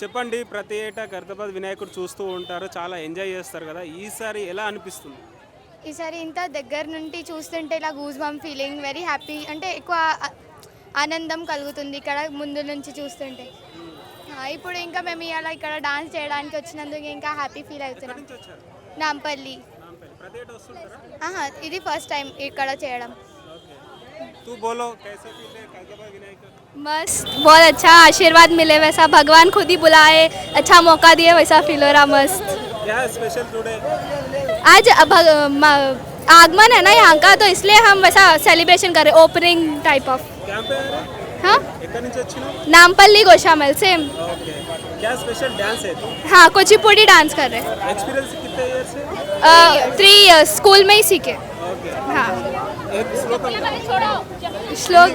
చెప్పండి ప్రతి ఏటా కర్తపద వినాయకుడు చూస్తూ ఉంటారు చాలా ఎంజాయ్ చేస్తారు కదా ఈసారి ఎలా అనిపిస్తుంది? ఈసారి ఇంత దగ్గర నుండి చూస్తుంటే ఇలా goose bump feeling very happy అంటే ఎక్కువ ఆనందం కలుగుతుంది ఇక్కడ ముందు నుంచి చూస్తుంటే. ఆ, ఇప్పుడు ఇంకా మేము ఇలా ఇక్కడ డాన్స్ చేయడానికి వచ్చినందుకు ఇంకా హ్యాపీ ఫీల్ అవుతున్నాం. నాంపల్లి. ఇది ఫస్ట్ టైం ఇక్కడ చేయడం. मस्त बहुत अच्छा आशीर्वाद मिले वैसा भगवान खुद ही बुलाए अच्छा मौका दिए वैसा फील हो रहा मस्त। क्या स्पेशल टुडे आज आगमन है ना यहाँ का तो इसलिए हम वैसा सेलिब्रेशन कर रहे opening type of Nampally Goshamahal same क्या स्पेशल डांस है हाँ कुचिपुड़ी डांस कर रहे एक्सपीरियंस कितने थ्री इयर्स स्कूल में ही सीखे। हाँ। श्लोक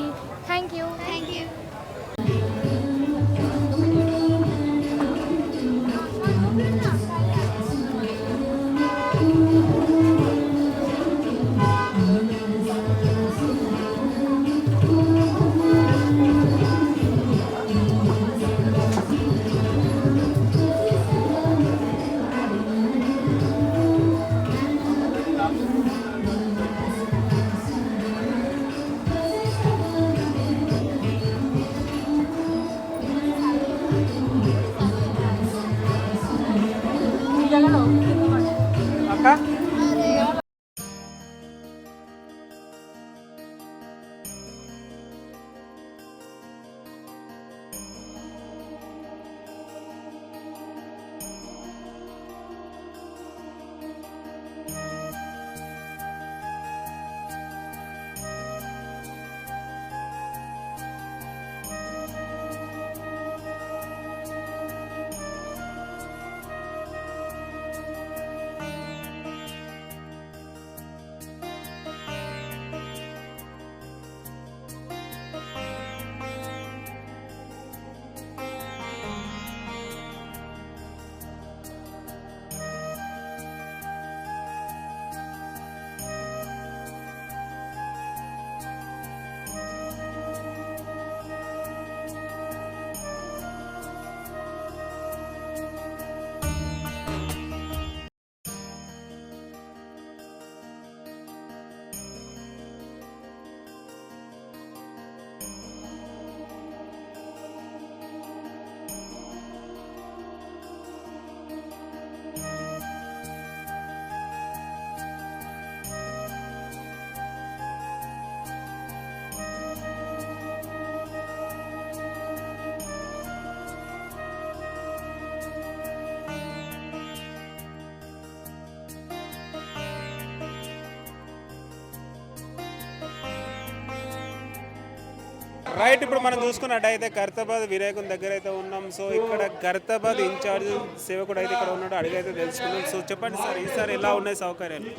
బయట ఇప్పుడు మనం చూసుకున్నట్టయితే కర్తాబాద్ వినాయకుని దగ్గర అయితే ఉన్నాం. సో ఇక్కడ కర్తాబాద్ ఇన్ఛార్జ్ సేవకుడు అయితే ఇక్కడ ఉన్నాడు అడిగైతే తెలుసుకున్నాం సో చెప్పండి సార్ ఈసారి ఎలా ఉన్నాయి సౌకర్యాలు?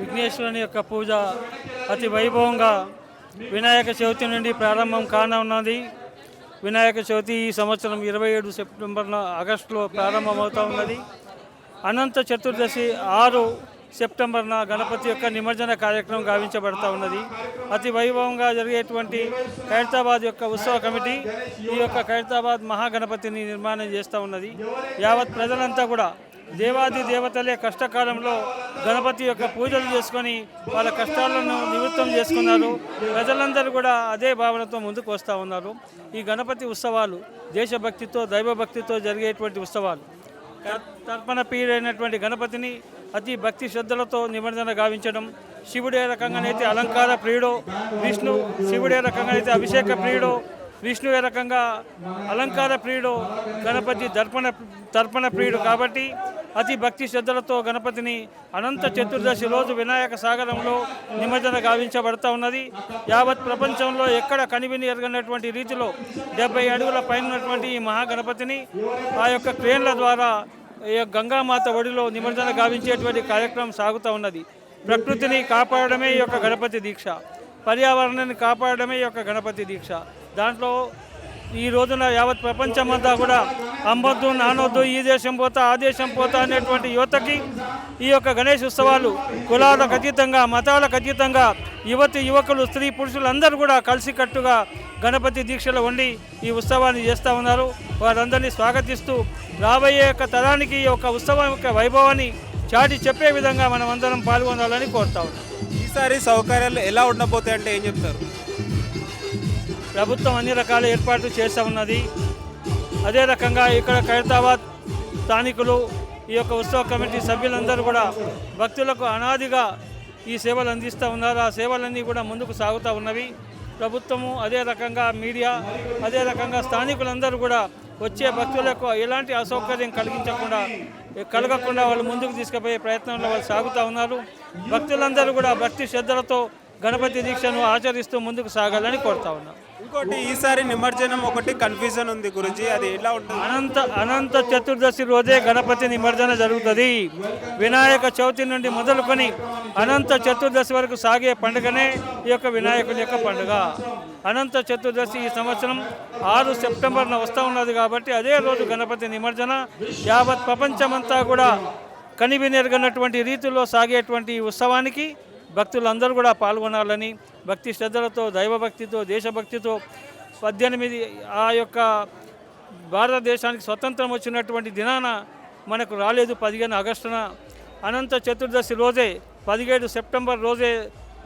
విఘ్నేశ్వరుని యొక్క పూజ అతి వైభవంగా వినాయక చవితి నుండి ప్రారంభం కానున్నది వినాయక చవితి ఈ సంవత్సరం ఇరవై ఏడు సెప్టెంబర్న ఆగస్టులో ప్రారంభమవుతా ఉన్నది. అనంత చతుర్దశి ఆరు సెప్టెంబర్న గణపతి యొక్క నిమజ్జన కార్యక్రమం గావించబడతా ఉన్నది. అతి వైభవంగా జరిగేటువంటి ఖైరతాబాద్ యొక్క ఉత్సవ కమిటీ ఈ యొక్క ఖైరతాబాద్ మహాగణపతిని నిర్మాణం చేస్తూ ఉన్నది. యావత్ ప్రజలంతా కూడా దేవాది దేవతలే కష్టకాలంలో గణపతి యొక్క పూజలు చేసుకొని వాళ్ళ కష్టాలను నివృత్తం చేసుకున్నారు. ప్రజలందరూ కూడా అదే భావనతో ముందుకు వస్తూ ఉన్నారు. ఈ గణపతి ఉత్సవాలు దేశభక్తితో దైవభక్తితో జరిగేటువంటి ఉత్సవాలు. తర్పణ పీడైనటువంటి గణపతిని అతి భక్తి శ్రద్ధలతో నిమజ్జన గావించడం శివుడు ఏ రకంగానైతే అలంకార ప్రియుడో విష్ణు శివుడు ఏ రకంగానైతే అభిషేక ప్రియుడో విష్ణు ఏ రకంగా అలంకార ప్రియుడు గణపతి దర్పణ తర్పణ ప్రియుడు కాబట్టి అతి భక్తి శ్రద్ధలతో గణపతిని అనంత చతుర్దశి రోజు వినాయక సాగరంలో నిమజ్జన గావించబడతా ఉన్నది. యావత్ ప్రపంచంలో ఎక్కడ కనివిని ఎరగనటువంటి రీతిలో డెబ్బై అడుగుల పైన ఉన్నటువంటి ఈ మహాగణపతిని ఆ యొక్క క్రేన్ల ద్వారా గంగామాత ఒడిలో నిమజ్జనం గావించేటువంటి కార్యక్రమం సాగుతూ ఉన్నది. ప్రకృతిని కాపాడడమే ఈ యొక్క గణపతి దీక్ష. పర్యావరణాన్ని కాపాడడమే ఈ యొక్క గణపతి దీక్ష. దాంట్లో ఈ రోజున యావత్ ప్రపంచమంతా కూడా అమ్మొద్దు నానొద్దు ఈ దేశం పోతా ఆ దేశం పోతా అనేటువంటి యువతకి ఈ యొక్క గణేష్ ఉత్సవాలు కులాలకు అతీతంగా మతాలకు అతీతంగా యువతి యువకులు స్త్రీ పురుషులు అందరూ కూడా కలిసికట్టుగా గణపతి దీక్షలో ఉండి ఈ ఉత్సవాన్ని చేస్తూ ఉన్నారు. వారందరినీ స్వాగతిస్తూ రాబోయే యొక్క తరానికి ఈ యొక్క ఉత్సవం యొక్క వైభవాన్ని చాటి చెప్పే విధంగా మనం అందరం పాల్గొనాలని కోరుతా ఉన్నాం. ఈసారి సౌకర్యాలు ఎలా ఉండబోతాయి అంటే ఏం చెప్తారు? ప్రభుత్వం అన్ని రకాల ఏర్పాట్లు చేస్తూ ఉన్నది. అదే రకంగా ఇక్కడ ఖైరతాబాద్ స్థానికులు ఈ యొక్క ఉత్సవ కమిటీ సభ్యులందరూ కూడా భక్తులకు అనాదిగా ఈ సేవలు అందిస్తూ ఉన్నారు. ఆ సేవలన్నీ కూడా ముందుకు సాగుతూ ఉన్నవి. ప్రభుత్వము అదే రకంగా మీడియా అదే రకంగా స్థానికులందరూ కూడా వచ్చే భక్తులకు ఎలాంటి అసౌకర్యం కలిగించకుండా కలగకుండా వాళ్ళు ముందుకు తీసుకుపోయే ప్రయత్నంలో వాళ్ళు సాగుతూ ఉన్నారు. భక్తులందరూ కూడా భక్తి శ్రద్ధలతో గణపతి దీక్షను ఆచరిస్తూ ముందుకు సాగాలని కోరుతా ఉన్నాం. ఇంకోటి ఈసారి నిమజ్జనం ఒకటి కన్ఫ్యూజన్ ఉంది గురించి అది ఎలా ఉంటుంది? అనంత అనంత చతుర్దశి రోజే గణపతి నిమజ్జన జరుగుతుంది. వినాయక చవితి నుండి మొదలుకొని అనంత చతుర్దశి వరకు సాగే పండుగనే ఈ యొక్క వినాయకుని యొక్క పండుగ. అనంత చతుర్దశి ఈ సంవత్సరం ఆరు సెప్టెంబర్న వస్తూ ఉన్నది కాబట్టి అదే రోజు గణపతి నిమజ్జన. యావత్ ప్రపంచమంతా కూడా కనివినెరగనటువంటి రీతిలో సాగేటువంటి ఈ ఉత్సవానికి భక్తులందరూ కూడా పాల్గొనాలని భక్తి శ్రద్ధలతో దైవభక్తితో దేశభక్తితో పద్దెనిమిది ఆ యొక్క భారతదేశానికి స్వతంత్రం వచ్చినటువంటి దినాన మనకు రాలేదు పదిహేను ఆగస్టున. అనంత చతుర్దశి రోజే పదిహేడు సెప్టెంబర్ రోజే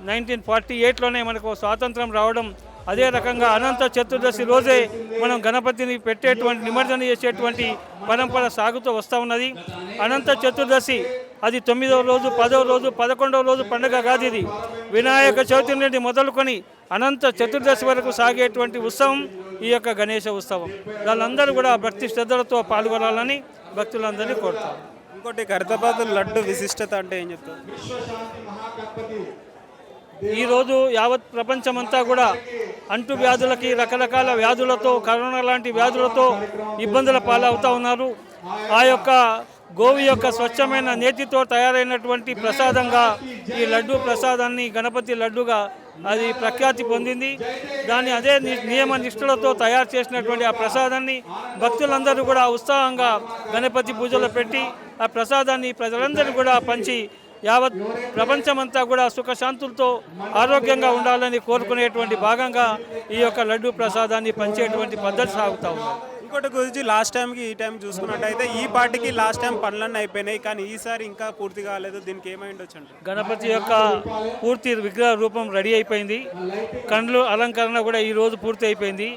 నైన్టీన్ ఫార్టీ ఎయిట్లోనే మనకు స్వాతంత్రం రావడం అదే రకంగా అనంత చతుర్దశి రోజే మనం గణపతిని పెట్టేటువంటి నిమజ్జన చేసేటువంటి పరంపర సాగుతూ వస్తూ ఉన్నది. అనంత చతుర్దశి అది తొమ్మిదవ రోజు పదవ రోజు పదకొండవ రోజు పండుగ కాదు ఇది. వినాయక చవితి నుండి మొదలుకొని అనంత చతుర్దశి వరకు సాగేటువంటి ఉత్సవం ఈ యొక్క గణేష ఉత్సవం. వాళ్ళందరూ కూడా భక్తి శ్రద్ధలతో పాల్గొనాలని భక్తులందరినీ కోరుతారు ఇంకోటి ఖైరతాబాద్ లడ్డు విశిష్టత అంటే ఏం చెప్తారు? ఈరోజు యావత్ ప్రపంచమంతా కూడా అంటు వ్యాధులకి రకరకాల వ్యాధులతో కరోనా లాంటి వ్యాధులతో ఇబ్బందుల పాలవుతూ ఉన్నారు. ఆ యొక్క గోవి యొక్క స్వచ్ఛమైన నేతితో తయారైనటువంటి ప్రసాదంగా ఈ లడ్డు ప్రసాదాన్ని గణపతి లడ్డుగా అది ప్రఖ్యాతి పొందింది. దాన్ని అదే ని- నియమ నిష్ఠులతో తయారు చేసినటువంటి ఆ ప్రసాదాన్ని భక్తులందరూ కూడా ఉత్సాహంగా గణపతి పూజలో పెట్టి ఆ ప్రసాదాన్ని ప్రజలందరూ కూడా పంచి యావత్ ప్రపంచమంతా కూడా సుఖశాంతులతో ఆరోగ్యంగా ఉండాలని కోరుకునేటువంటి భాగంగా ఈ యొక్క లడ్డు ప్రసాదాన్ని పంచేటువంటి పద్ధతి సాగుతూ ఉంది. ఇంకోటి గురించి లాస్ట్ టైంకి ఈ టైం చూసుకున్నట్టయితే ఈ పార్టీకి లాస్ట్ టైం పనులన్నీ అయిపోయినాయి కానీ ఈసారి ఇంకా పూర్తి కాలేదు. దీనికి ఏమై ఉండొచ్చు అంటారు గణపతి యొక్క పూర్తి విగ్రహ రూపం రెడీ అయిపోయింది. కండ్లు అలంకరణ కూడా ఈ రోజు పూర్తి అయిపోయింది.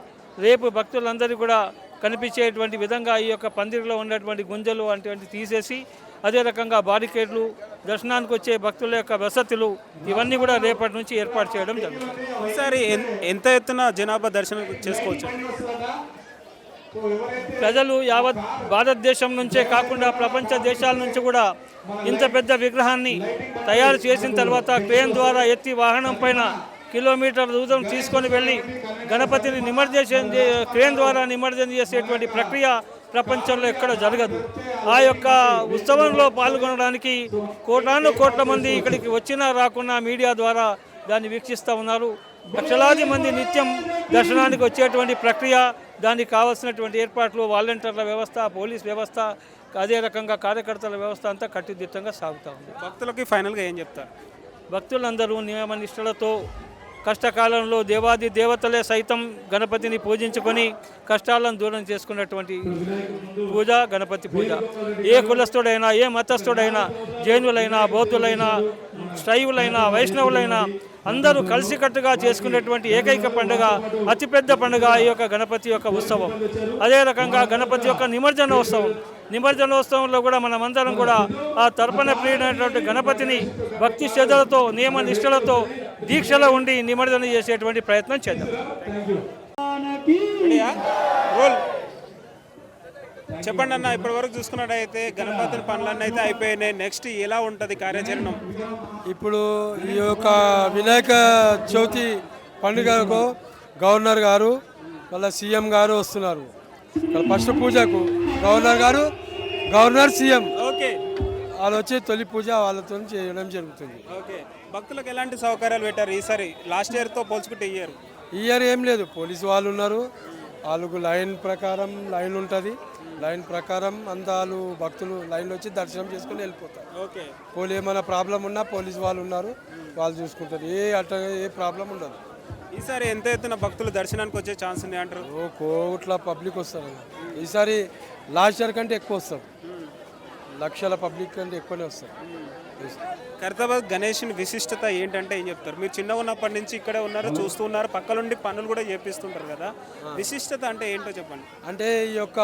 రేపు భక్తులందరూ కూడా కనిపించేటువంటి విధంగా ఈ యొక్క పందిరిలో ఉన్నటువంటి గుంజలు అటువంటి తీసేసి అదే రకంగా బారికేడ్లు దర్శనానికి వచ్చే భక్తుల యొక్క వసతులు ఇవన్నీ కూడా రేపటి నుంచి ఏర్పాటు చేయడం జరుగుతుంది. ఈసారి ఎంత ఎత్తున జనాభా దర్శనం చేసుకోవచ్చు? ప్రజలు యావత్ భారతదేశం నుంచే కాకుండా ప్రపంచ దేశాల నుంచి కూడా ఇంత పెద్ద విగ్రహాన్ని తయారు చేసిన తర్వాత క్రేన్ ద్వారా ఎత్తి వాహనం పైన కిలోమీటర్ దూరం తీసుకొని వెళ్ళి గణపతిని నిమజ్జనం క్రేన్ ద్వారా నిమజ్జనం చేసేటువంటి ప్రక్రియ ప్రపంచంలో ఎక్కడ జరగదు. ఆ యొక్క ఉత్సవంలో పాల్గొనడానికి కోటాను కోట్ల మంది ఇక్కడికి వచ్చినా రాకున్నా మీడియా ద్వారా దాన్ని వీక్షిస్తూ ఉన్నారు. లక్షలాది మంది నిత్యం దర్శనానికి వచ్చేటువంటి ప్రక్రియ దానికి కావాల్సినటువంటి ఏర్పాట్లు వాలంటీర్ల వ్యవస్థ పోలీస్ వ్యవస్థ అదే రకంగా కార్యకర్తల వ్యవస్థ అంతా కట్టుదిట్టంగా సాగుతూ ఉంది. భక్తులకి ఫైనల్గా ఏం చెప్తారు? భక్తులందరూ నియమ నిష్ఠలతో కష్టకాలంలో దేవాది దేవతలే సైతం గణపతిని పూజించుకొని కష్టాలను దూరం చేసుకున్నటువంటి పూజ గణపతి పూజ. ఏ కులస్థుడైనా ఏ మతస్థుడైనా జైనులైనా బౌద్ధులైనా శైవులైనా వైష్ణవులైనా అందరూ కలిసికట్టుగా చేసుకునేటువంటి ఏకైక పండుగ అతిపెద్ద పండుగ ఈ యొక్క గణపతి యొక్క ఉత్సవం. అదే రకంగా గణపతి యొక్క నిమజ్జనోత్సవం. నిమజ్జనోత్సవంలో కూడా మనమందరం కూడా ఆ తర్పణ ప్రియుడైనటువంటి గణపతిని భక్తి శ్రద్ధలతో నియమ నిష్ఠలతో దీక్షలో ఉండి నిమజ్జనం చేసేటువంటి ప్రయత్నం చేద్దాం. చెప్పండి అన్న ఇప్పటి వరకు చూసుకున్నట్టయితే గణపతి పనులన్నీ అయితే అయిపోయినాయి. నెక్స్ట్ ఎలా ఉంటుంది కార్యాచరణ? ఇప్పుడు ఈ యొక్క వినాయక చవితి పండుగకు గవర్నర్ గారు మళ్ళీ సీఎం గారు వస్తున్నారు. ఫస్ట్ పూజకు గవర్నర్ గారు గవర్నర్ సీఎం. ఓకే. వాళ్ళు వచ్చి తొలి పూజ వాళ్ళతో చేయడం జరుగుతుంది. ఓకే. భక్తులకు ఎలాంటి సౌకర్యాలు పెట్టారు? ఈసారి లాస్ట్ ఇయర్తో పోల్చుకుంటే ఇయర్. ఇయర్ ఏం లేదు. పోలీసు వాళ్ళు ఉన్నారు. వాళ్ళకు లైన్ ప్రకారం లైన్ ఉంటుంది. లైన్ ప్రకారం అంతా వాళ్ళు భక్తులు లైన్లో వచ్చి దర్శనం చేసుకుని వెళ్ళిపోతారు. ఓకే. పోలీ ఏమైనా ప్రాబ్లం ఉన్నా పోలీసు వాళ్ళు ఉన్నారు. వాళ్ళు చూసుకుంటారు. ఏ అట్ట ఏ ప్రాబ్లం ఉండదు. ఈసారి ఎంత ఎత్తున భక్తులు దర్శనానికి వచ్చే ఛాన్స్ ఉంది అంటారు? ఓ కోట్ల పబ్లిక్ వస్తారు. ఈసారి లాస్ట్ ఇయర్ కంటే ఎక్కువ వస్తారు. లక్షల పబ్లిక్ కంటే ఎక్కువనే వస్తారు ఖైరతాబాద్ గణేష్ విశిష్టత ఏంటంటే ఏం చెప్తారు? మీరు చిన్నగా ఉన్నప్పటి నుంచి ఇక్కడే ఉన్నారు చూస్తూ ఉన్నారు పక్కనుండి పనులు కూడా చేపిస్తుంటారు కదా. విశిష్టత అంటే ఏంటో చెప్పండి. అంటే ఈ యొక్క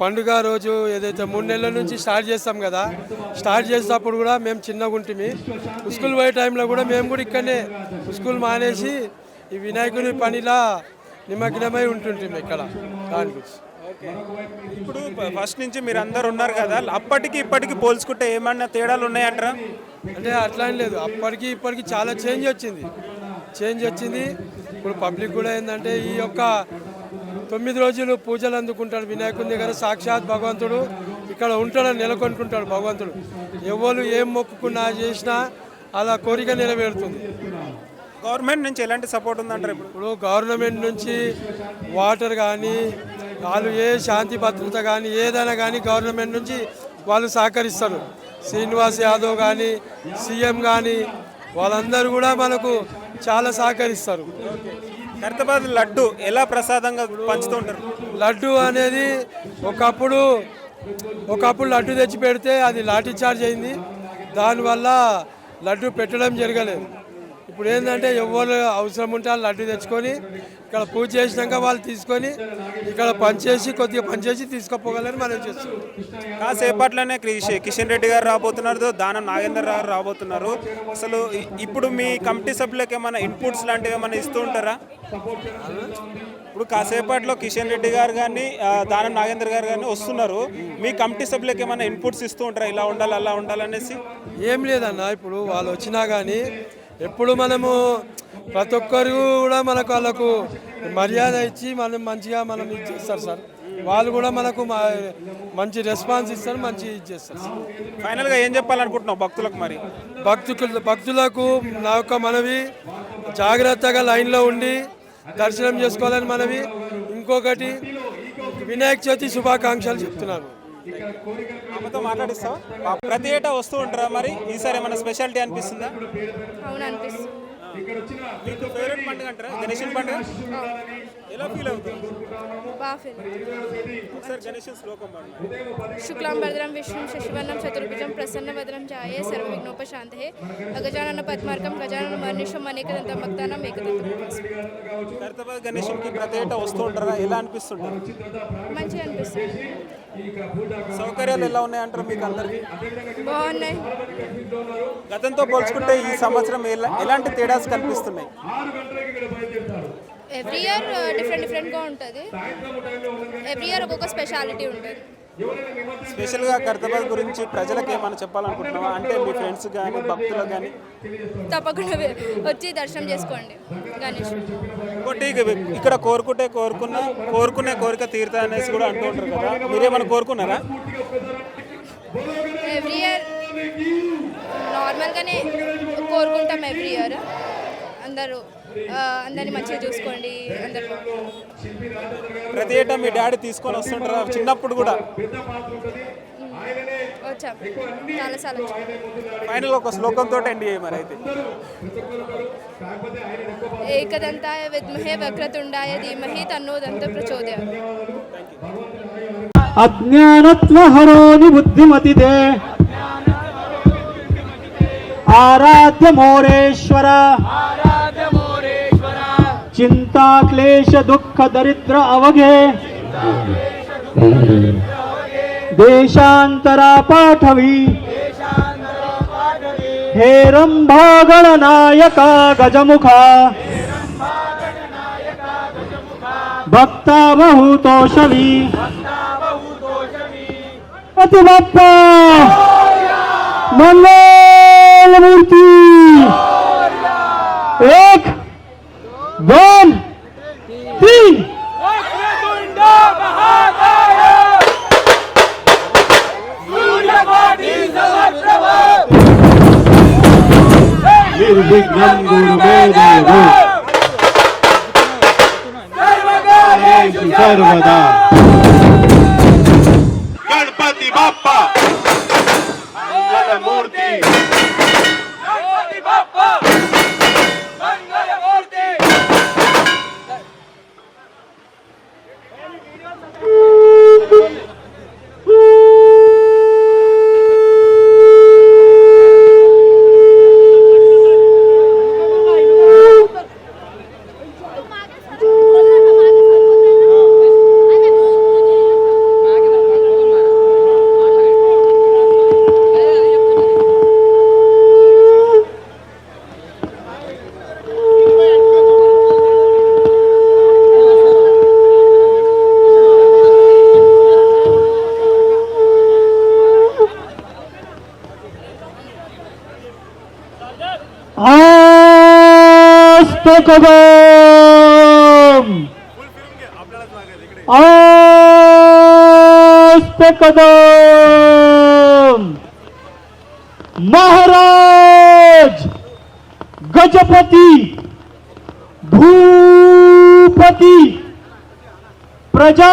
పండుగ రోజు ఏదైతే మూడు నెలల నుంచి స్టార్ట్ చేస్తాం కదా స్టార్ట్ చేసేటప్పుడు కూడా మేము చిన్నగా ఉంటుంది స్కూల్ పోయే టైంలో కూడా మేము కూడా ఇక్కడనే స్కూల్ మానేసి ఈ వినాయకుని పనిలా నిమగ్నమై ఉంటుంటాం ఇక్కడ దాని గురించి. ఇప్పుడు ఫస్ట్ నుంచి మీరు అందరు ఉన్నారు కదా అప్పటికి ఇప్పటికి పోల్చుకుంటే ఏమన్నా తేడాలు ఉన్నాయంటారా? అంటే అట్లా ఏం లేదు. అప్పటికి ఇప్పటికి చాలా చేంజ్ వచ్చింది. చేంజ్ వచ్చింది. ఇప్పుడు పబ్లిక్ కూడా ఏంటంటే ఈ యొక్క తొమ్మిది రోజులు పూజలు అందుకుంటాడు వినాయకుని దగ్గర సాక్షాత్ భగవంతుడు ఇక్కడ ఉంటాడని నెలకొంటుంటాడు భగవంతుడు. ఎవరు ఏం మొక్కుకున్నా చేసినా అలా కోరిక నెరవేరుతుంది. గవర్నమెంట్ నుంచి ఎలాంటి సపోర్ట్ ఉందంటారు ఇప్పుడు గవర్నమెంట్ నుంచి వాటర్ కానీ వాళ్ళు ఏ శాంతి భద్రత కానీ ఏదైనా కానీ గవర్నమెంట్ నుంచి వాళ్ళు సహకరిస్తారు. శ్రీనివాస్ యాదవ్ కానీ సీఎం కానీ వాళ్ళందరూ కూడా మనకు చాలా సహకరిస్తారు. ఖైరతాబాద్ లడ్డు ఎలా ప్రసాదంగా పంచుతూ ఉంటారు? లడ్డు అనేది ఒకప్పుడు ఒకప్పుడు లడ్డు తెచ్చి పెడితే అది లాఠీ చార్జ్ అయింది. దానివల్ల లడ్డు పెట్టడం జరగలేదు. ఇప్పుడు ఏంటంటే ఎవరు అవసరం ఉంటే వాళ్ళు లడ్డు తెచ్చుకొని ఇక్కడ పూజ చేసినాక వాళ్ళు తీసుకొని ఇక్కడ పనిచేసి కొద్దిగా పనిచేసి తీసుకుపోగలని మనం చేస్తున్నాం. కాసేపట్లోనే క్రిష్- కిషన్ రెడ్డి గారు రాబోతున్నారు దానం నాగేందర్ గారు రాబోతున్నారు. అసలు ఇప్పుడు మీ కమిటీ సభ్యులకు ఏమైనా ఇన్పుట్స్ లాంటివి ఏమైనా ఇస్తూ ఉంటారా? ఇప్పుడు కాసేపట్లో కిషన్ రెడ్డి గారు కానీ దానం నాగేందర్ గారు కానీ వస్తున్నారు. మీ కమిటీ సభ్యులకు ఏమైనా ఇన్పుట్స్ ఇస్తూ ఉంటారా? ఇలా ఉండాలి అలా ఉండాలనేసి ఏం లేదన్న ఇప్పుడు వాళ్ళు వచ్చినా కానీ ఎప్పుడు మనము ప్రతి ఒక్కరు కూడా మనకు వాళ్ళకు మర్యాద ఇచ్చి మనం మంచిగా మనం ఇది చేస్తారు సార్. వాళ్ళు కూడా మనకు మంచి రెస్పాన్స్ ఇస్తారు మంచి ఇది చేస్తారు సార్. ఫైనల్గా ఏం చెప్పాలనుకుంటున్నావు భక్తులకు మరి? భక్తులు భక్తులకు నా యొక్క మనవి జాగ్రత్తగా లైన్లో ఉండి దర్శనం చేసుకోవాలని మనవి. ఇంకొకటి వినాయక చవితి శుభాకాంక్షలు చెప్తున్నాను. ఆమెతో మాట్లాడిస్తావా? ప్రతి ఏటా వస్తూ ఉంటారా మరి? ఈసారి ఏమైనా స్పెషాలిటీ అనిపిస్తుందా? అవును అనిపిస్తుంది మీకు ఫేవరెట్ పండుగ అంటారా? గణేషన్ పండుగ? ఎలా ఫీల్ అవుతుంది బాగా ఫీల్ ఒకసారి గణేషన్ శ్లోకం పాడండి. శుక్లాం భద్రం విష్ణుం శశివర్ణం చతుర్భుజం ప్రసన్నభద్రం ఛాయే సర్వవిఘ్నోపశాంతే అగజానన పద్మార్కం గజానన మర్నిషం అనేకదంతం భక్తానం ఏకదంతం ఖైరతాబాద్ గణేషన్కి ప్రతి ఏటా వస్తూ ఉంటారా? ఎలా అనిపిస్తుంటారు? మంచిగా అనిపిస్తుంది. సౌకర్యాలు ఎలా ఉన్నాయంటారు మీకు అందరికి? బాగున్నాయి. గతంతో పోల్చుకుంటే ఈ సంవత్సరం ఎలా ఎలాంటి తేడాస్ కనిపిస్తున్నాయి? ఎవ్రీ ఇయర్ డిఫరెంట్ డిఫరెంట్గా ఉంటుంది. ఎవ్రీ ఇయర్ ఒక్కొక్క స్పెషాలిటీ ఉంటుంది. స్పెషల్గా ఖైరతాబాద్ గురించి ప్రజలకు ఏమైనా చెప్పాలనుకుంటున్నావా? అంటే మీ ఫ్రెండ్స్ కానీ భక్తులకు కానీ తప్పకుండా వచ్చి దర్శనం చేసుకోండి గణేష్. ఇంకోటి ఇక్కడ కోరుకుంటే కోరుకున్న కోరుకునే కోరిక తీరుతా అనేసి కూడా అంటూ ఉంటారు కదా. మీరేమైనా కోరుకున్నారా? ఎవ్రీ ఇయర్ నార్మల్గానే కోరుకుంటాం ఎవ్రీ ఇయర్ అందరూ అందరిని మంచిగా చూసుకోండి అందరూ. ప్రతి ఏటా మీ డాడీ తీసుకొని వస్తుంటారా? చిన్నప్పుడు కూడా. వచ్చాం. ఫైనల్ ఒక శ్లోకంతో ఎండ్ చేయ మరి అయితే. ఏకదంతాయ విద్మహే వక్రతుండాయ ధీమహి తన్నోదంత ప్రచోదయ. అజ్ఞానత్వహరో నిబుద్ధిమతితే ఆరాధ్య మోరేశ్వర. चिंता क्लेश दुःख दरिद्र अवघे. देशांतरा पाठवी. हे रंभा गणनायका गजमुखा. भक्ता बहुतोषवी अति बाप्पा मंगल मूर्ती एक कदम आस्ते कदम महाराज गजपति भूपति प्रजापति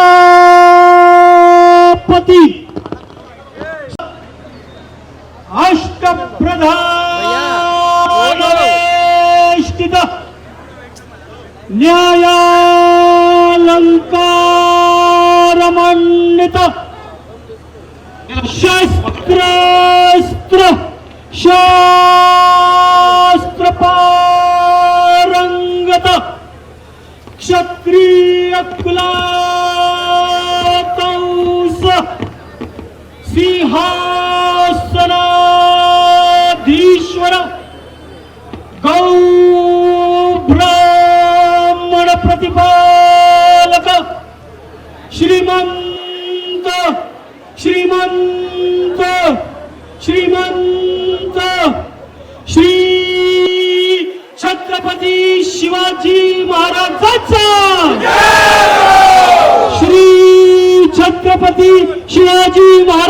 अष्ट प्रधान न्यायालङ्कारमण्डित शस्त्रास्त्र क्षत्रिय कुलातंस शिवाजी महाराजांचा. हो! श्री छत्रपती शिवाजी महाराज